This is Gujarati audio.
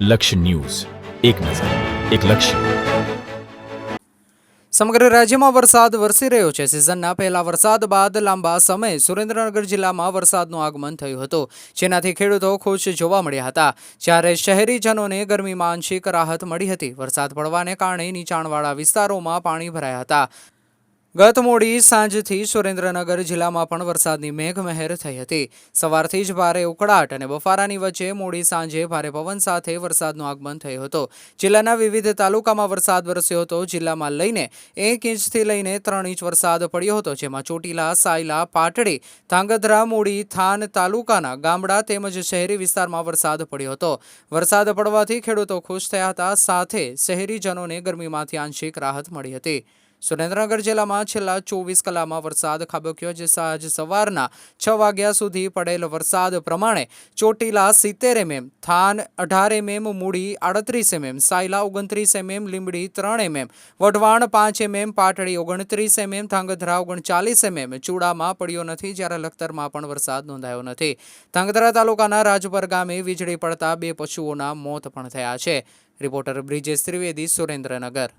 લક્ષ્ય ન્યૂઝ. એક નજર, એક લક્ષ્ય. સમગ્ર રાજ્યમાં વરસાદ વરસી રહ્યો છે. સિઝનના પહેલા વરસાદ બાદ લાંબા સમયે સુરેન્દ્રનગર જિલ્લામાં વરસાદનું આગમન થયું હતું. જેનાથી ખેડૂતો ખુશ જોવા મળ્યા હતા. જ્યારે શહેરીજનોને ગરમીમાં આંશિક રાહત મળી હતી. વરસાદ પડવાને કારણે નીચાણવાળા વિસ્તારોમાં પાણી ભરાયા હતા. ગત મોડી સાંજથી સુરેન્દ્રનગર જિલ્લામાં પણ વરસાદની મેઘમહેર થઈ હતી. સવારથી જ ભારે ઉકળાટ અને બફારાની વચ્ચે મોડી સાંજે ભારે પવન સાથે વરસાદનું આગમન થયું હતું. જિલ્લાના વિવિધ તાલુકામાં વરસાદ વરસ્યો હતો. જિલ્લામાં લઈને એક ઇંચથી લઈને ત્રણ ઇંચ વરસાદ પડ્યો હતો. જેમાં ચોટીલા, સાયલા, પાટડી, ધાંગધ્રા, મૂડી, થાન તાલુકાના ગામડા તેમજ શહેરી વિસ્તારમાં વરસાદ પડ્યો હતો. વરસાદ પડવાથી ખેડૂતો ખુશ થયા હતા. સાથે શહેરીજનોને ગરમીમાંથી આંશિક રાહત મળી હતી. સુરેન્દ્રનગર જિલ્લામાં છેલ્લા ચોવીસ કલાકમાં વરસાદ ખાબક્યો, જે સાંજ સવારના છ વાગ્યા સુધી પડેલ વરસાદ પ્રમાણે ચોટીલા સિત્તેર એમએમ, થાન અઢાર એમએમ, મૂડી આડત્રીસ એમએમ, સાયલા ઓગણત્રીસ એમએમ, લીંબડી ત્રણ એમએમ, વઢવાણ પાંચ એમએમ, પાટડી ઓગણત્રીસ એમએમ, ધાંગધ્રા ઓગણચાલીસ એમએમ, ચૂડામાં પડ્યો નથી જ્યારે લખતરમાં પણ વરસાદ નોંધાયો નથી. ધાંગધ્રા તાલુકાના રાજપર ગામે વીજળી પડતા બે પશુઓના મોત પણ થયા છે. રિપોર્ટર બ્રિજેશ ત્રિવેદી, સુરેન્દ્રનગર.